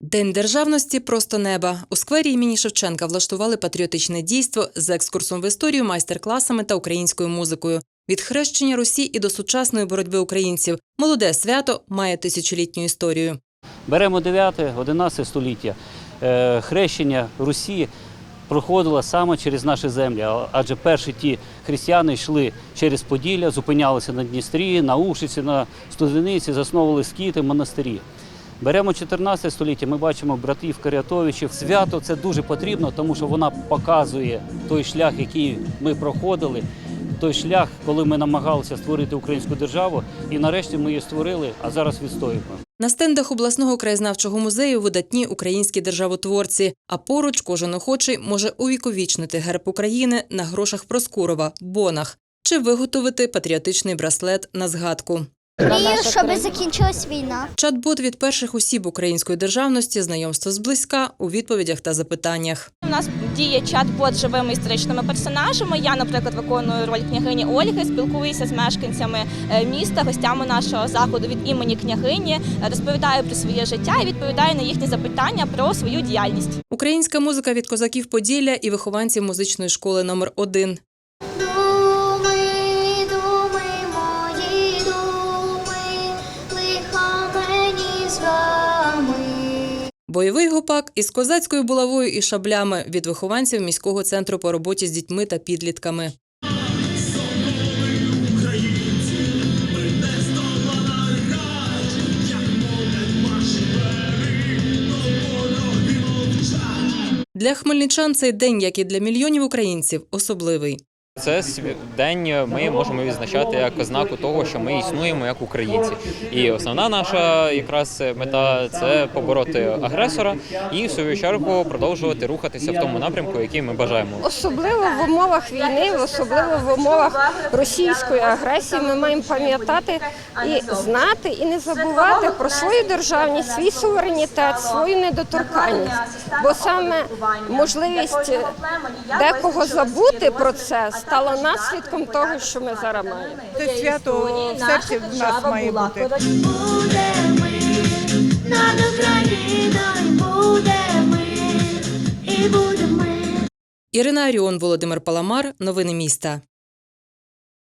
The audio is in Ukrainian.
День державності просто неба. У сквері імені Шевченка влаштували патріотичне дійство з екскурсом в історію, майстер-класами та українською музикою. Від хрещення Русі і до сучасної боротьби українців. Молоде свято має тисячолітню історію. Беремо 9-11 століття. Е, Хрещення Русі проходило саме через наші землі, адже перші ті християни йшли через Поділля, зупинялися на Дністрі, на Ушиці, на Студениці, засновували скіти, монастирі. Беремо 14 століття, ми бачимо братів Карятовичів. Свято це дуже потрібно, тому що вона показує той шлях, який ми проходили, той шлях, коли ми намагалися створити українську державу, і нарешті ми її створили, а зараз відстоюємо. На стендах обласного краєзнавчого музею видатні українські державотворці. А поруч кожен охочий може увіковічнити герб України на грошах Проскурова, бонах чи виготовити патріотичний браслет на згадку. Мрію, щоб закінчилась війна. Чат-бот від перших осіб української державності, знайомство зблизька у відповідях та запитаннях. У нас діє чат-бот з живими історичними персонажами. Я, наприклад, виконую роль княгині Ольги, спілкуюся з мешканцями е, міста, гостями нашого заходу від імені княгині, розповідаю про своє життя і відповідаю на їхні запитання про свою діяльність. Українська музика від козаків Поділля і вихованців музичної школи номер 1 Бойовий гопак із козацькою булавою і шаблями від вихованців міського центру по роботі з дітьми та підлітками. Для хмельничан цей день, як і для мільйонів українців, особливий. Це день ми можемо відзначати як ознаку того, що ми існуємо як українці. І основна наша якраз мета це побороти агресора і в свою чергу продовжувати рухатися в тому напрямку, який ми бажаємо. Особливо в умовах війни, особливо в умовах російської агресії, ми маємо пам'ятати і знати, і не забувати про свою державність, свій суверенітет, свою недоторканність. Бо саме можливість декого забути про це стала наслідком того, що ми зараз маємо. Це свято в серці в нас має бути. Буде мир над Україною, буде мир, і буде мир. Ірина Аріон, Володимир Паламар. Новини міста.